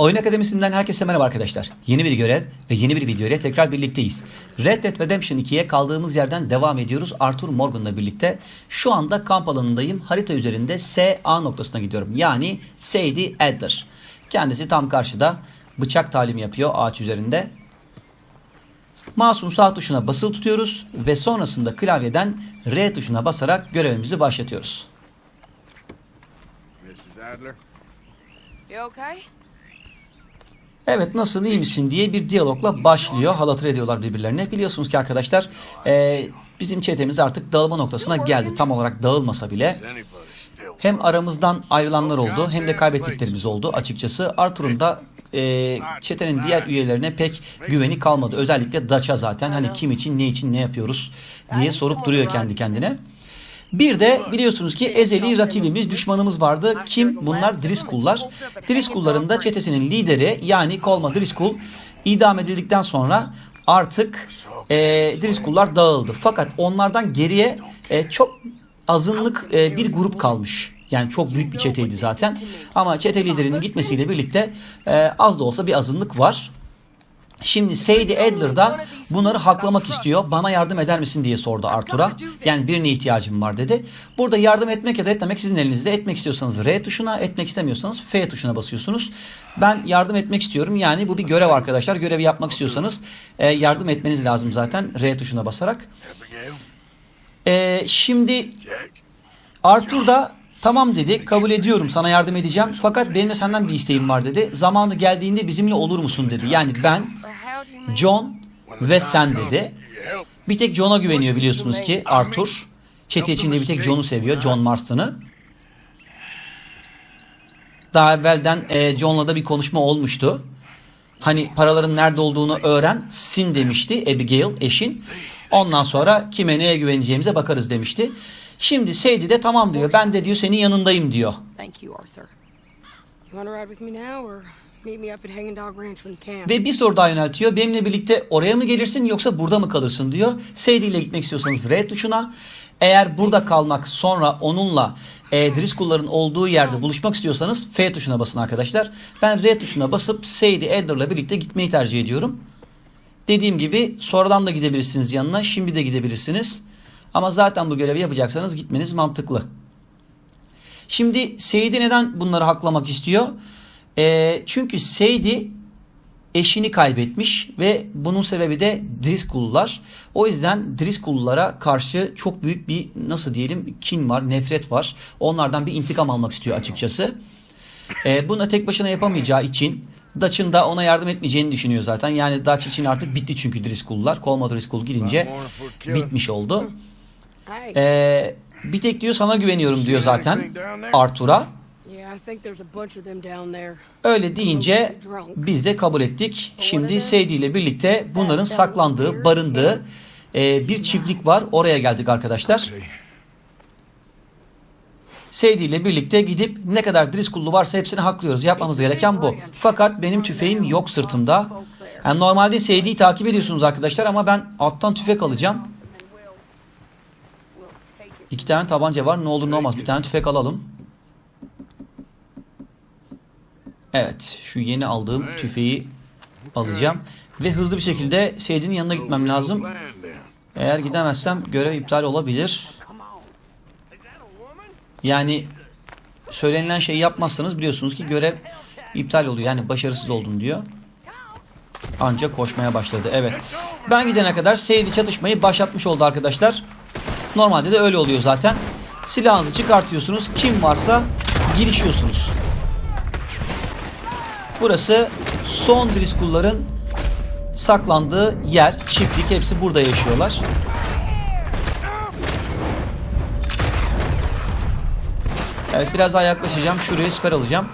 Oyun Akademisi'nden herkese merhaba arkadaşlar. Yeni bir görev ve yeni bir video ile tekrar birlikteyiz. Red Dead Redemption 2'ye kaldığımız yerden devam ediyoruz Arthur Morgan'la birlikte. Şu anda kamp alanındayım. Harita üzerinde SA noktasına gidiyorum. Yani Sadie Adler. Kendisi tam karşıda bıçak talimi yapıyor ağaç üzerinde. Mouse'un sağ tuşuna basılı tutuyoruz ve sonrasında klavyeden R tuşuna basarak görevimizi başlatıyoruz. Mrs. Adler? You okay? Evet nasılsın iyi misin diye bir diyalogla başlıyor. Halatır ediyorlar birbirlerine. Biliyorsunuz ki arkadaşlar e, bizim çetemiz artık dağılma noktasına geldi. Tam olarak dağılmasa bile. Hem aramızdan ayrılanlar oldu hem de kaybettiklerimiz oldu açıkçası. Arthur'un da e, çetenin diğer üyelerine pek güveni kalmadı. Özellikle Daç'a zaten hani kim için ne için ne yapıyoruz diye sorup duruyor kendi kendine. Bir de biliyorsunuz ki ezeli rakibimiz, düşmanımız vardı. Kim? Bunlar Driscoll'lar. Driscoll'ların da çetesinin lideri yani Colma Driscoll idam edildikten sonra artık e, Driscoll'lar dağıldı. Fakat onlardan geriye e, çok azınlık e, bir grup kalmış. Yani çok büyük bir çeteydi zaten. Ama çete liderinin gitmesiyle birlikte e, az da olsa bir azınlık var. Şimdi Sadie Adler da bunları haklamak istiyor. Bana yardım eder misin diye sordu Arthur'a. Yani birine ihtiyacım var dedi. Burada yardım etmek ya da etmemek sizin elinizde. Etmek istiyorsanız R tuşuna, etmek istemiyorsanız F tuşuna basıyorsunuz. Ben yardım etmek istiyorum. Yani bu bir görev arkadaşlar. Görevi yapmak istiyorsanız e, yardım etmeniz lazım zaten R tuşuna basarak. Abigail? E, şimdi? Arthur da tamam dedi kabul ediyorum sana yardım edeceğim fakat benim de senden bir isteğim var dedi. Zamanı geldiğinde bizimle olur musun dedi. Yani ben? John ve sen dedi. Bir tek John'a güveniyor biliyorsunuz ki Arthur. Çete içinde bir tek John'u seviyor. John Marston'ı. Daha evvelden e, John'la da bir konuşma olmuştu. Hani paraların nerede olduğunu öğren sin demişti Abigail eşin. Ondan sonra kime neye güveneceğimize bakarız demişti. Şimdi Sadie de tamam diyor. Ben de diyor senin yanındayım diyor. Thank you, Arthur. You want to ride with me now or Ve bir soru daha yöneltiyor. Benimle birlikte oraya mı gelirsin yoksa burada mı kalırsın diyor. Sadie ile gitmek istiyorsanız R tuşuna. Eğer burada kalmak sonra onunla e, Driscoll'ların olduğu yerde buluşmak istiyorsanız F tuşuna basın arkadaşlar. Ben R tuşuna basıp Sadie Adler'la birlikte gitmeyi tercih ediyorum. Dediğim gibi sonradan da gidebilirsiniz yanına. Şimdi de gidebilirsiniz. Ama zaten bu görevi yapacaksanız gitmeniz mantıklı. Şimdi Sadie neden bunları haklamak istiyor? E, çünkü Sadie eşini kaybetmiş ve bunun sebebi de Driscoll'lar. O yüzden Driscoll'lara karşı çok büyük bir nasıl diyelim kin var, nefret var. Onlardan bir intikam almak istiyor açıkçası. Ee, bunu da tek başına yapamayacağı için Dutch'ın da ona yardım etmeyeceğini düşünüyor zaten. Yani Dutch için artık bitti çünkü Driscoll'lar. Colma Driscoll gidince bitmiş oldu. Ee, bir tek diyor sana güveniyorum diyor zaten Arthur'a. Öyle deyince biz de kabul ettik. Şimdi Sadie ile birlikte bunların saklandığı, barındığı e, bir çiftlik var. Oraya geldik arkadaşlar. Sadie ile birlikte gidip ne kadar Driscoll'lu varsa hepsini haklıyoruz. Yapmamız gereken bu. Fakat benim tüfeğim yok sırtımda. Yani normalde Sadie'yi takip ediyorsunuz arkadaşlar ama ben alttan tüfek alacağım. İki tane tabanca var. Ne olur ne olmaz. Bir tane tüfek alalım. Evet. Şu yeni aldığım tüfeği alacağım. Ve hızlı bir şekilde Sadie'nin yanına gitmem lazım. Eğer gidemezsem görev iptal olabilir. Yani söylenilen şeyi yapmazsanız biliyorsunuz ki görev iptal oluyor. Yani başarısız oldun diyor. Ancak koşmaya başladı. Evet. Ben gidene kadar Sadie çatışmayı başlatmış oldu arkadaşlar. Normalde de öyle oluyor zaten. Silahınızı çıkartıyorsunuz. Kim varsa girişiyorsunuz. Burası son Driscoll'ların saklandığı yer. Çiftlik hepsi burada yaşıyorlar. Evet biraz daha yaklaşacağım. Şuraya siper alacağım.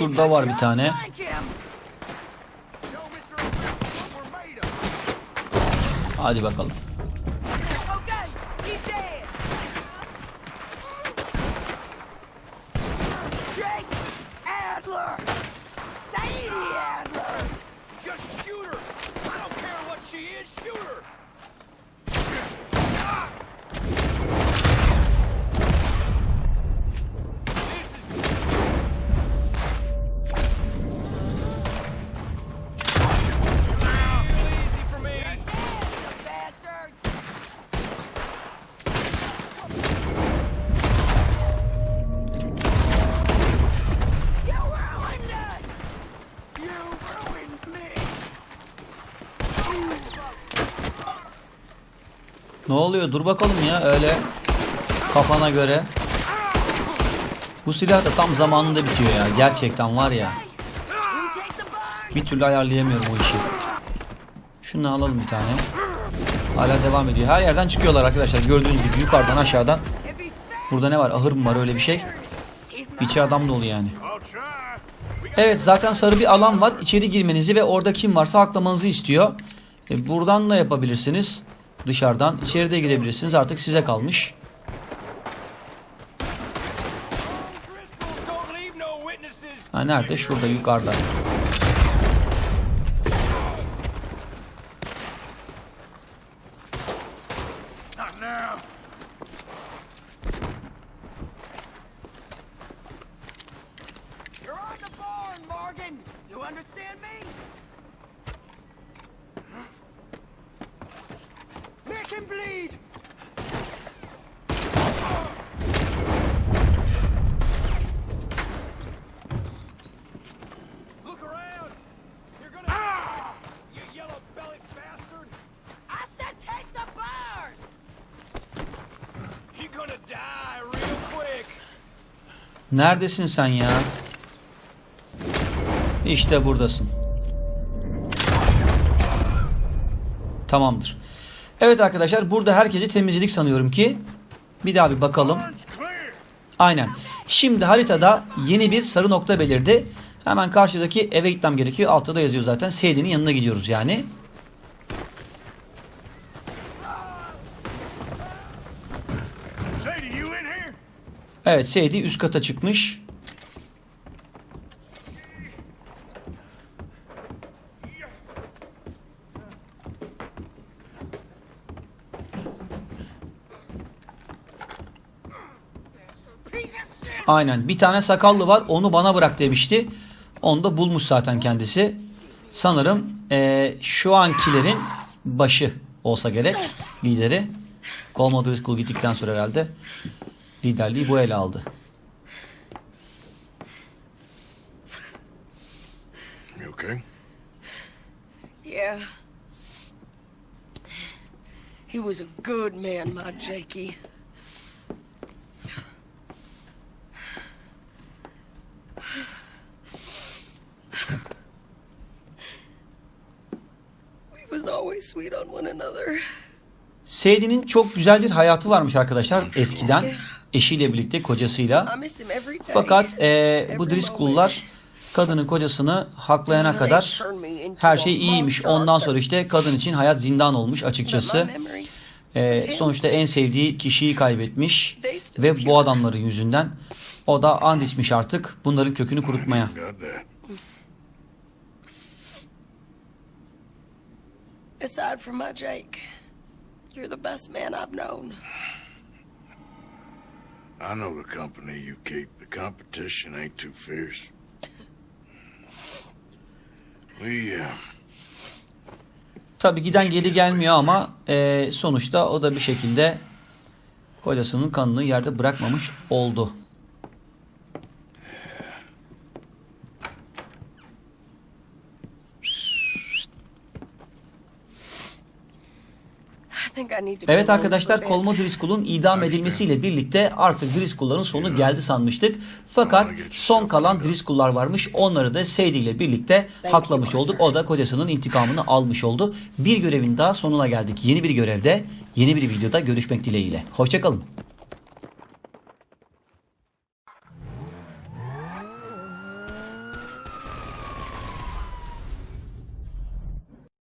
Şurada var bir tane. flank him. Ne oluyor? Dur bakalım ya öyle kafana göre. Bu silah da tam zamanında bitiyor ya. Gerçekten var ya. Bir türlü ayarlayamıyorum o işi. Şunu alalım bir tane. Hala devam ediyor. Her yerden çıkıyorlar arkadaşlar. Gördüğünüz gibi yukarıdan aşağıdan. Burada ne var? Ahır mı var öyle bir şey? İçi adam dolu yani. Evet zaten sarı bir alan var. İçeri girmenizi ve orada kim varsa aklamanızı istiyor. E, buradan da yapabilirsiniz. Dışarıdan. İçeri de girebilirsiniz. Artık size kalmış. Ha nerede? Şurada yukarıda. Not now. You're on the barn, Morgan. You understand me? Him bleed. Look around. You're gonna. Ah! You yellow-bellied bastard. I said take the barn. You're gonna die real quick. Neredesin sen ya? İşte buradasın. Tamamdır. Evet arkadaşlar burada herkesi temizledik sanıyorum ki. Bir daha bir bakalım. Aynen. Şimdi haritada yeni bir sarı nokta belirdi. Hemen karşıdaki eve gitmem gerekiyor. Altta da yazıyor zaten. Seydi'nin yanına gidiyoruz yani. Evet Seydi üst kata çıkmış. Aynen. Bir tane sakallı var. Onu bana bırak demişti. Onu da bulmuş zaten kendisi. Sanırım eee, şu ankilerin başı olsa gerek. Lideri. Commodore School gittikten sonra herhalde liderliği bu ele aldı. You okay? Yeah. He was a good man, my Jakey. We was always sweet on one another. Seydi'nin çok güzel bir hayatı varmış arkadaşlar eskiden. Eşiyle birlikte kocasıyla. Fakat eee, bu Driscoll'lar kadının kocasını haklayana kadar her şey iyiymiş. Ondan sonra işte kadın için hayat zindan olmuş açıkçası. Ee, sonuçta en sevdiği kişiyi kaybetmiş ve bu adamların yüzünden o da and içmiş artık bunların kökünü kurutmaya. Aside from my Jake, you're the best man I've known. I know the company you keep. The competition ain't too fierce. We, uh, Tabi giden geri gelmiyor ama e, sonuçta o da bir şekilde kocasının kanını yerde bırakmamış oldu. I think I need to go Evet arkadaşlar. Colma Driscoll'un idam edilmesiyle birlikte artık Driscoll'ların sonu geldi sanmıştık. Fakat son kalan Driscoll'lar varmış. Onları da Sadie ile birlikte haklamış olduk. O da kocasının intikamını almış oldu. Bir görevin daha sonuna geldik. Yeni bir görevde, yeni bir videoda görüşmek dileğiyle. Hoşçakalın.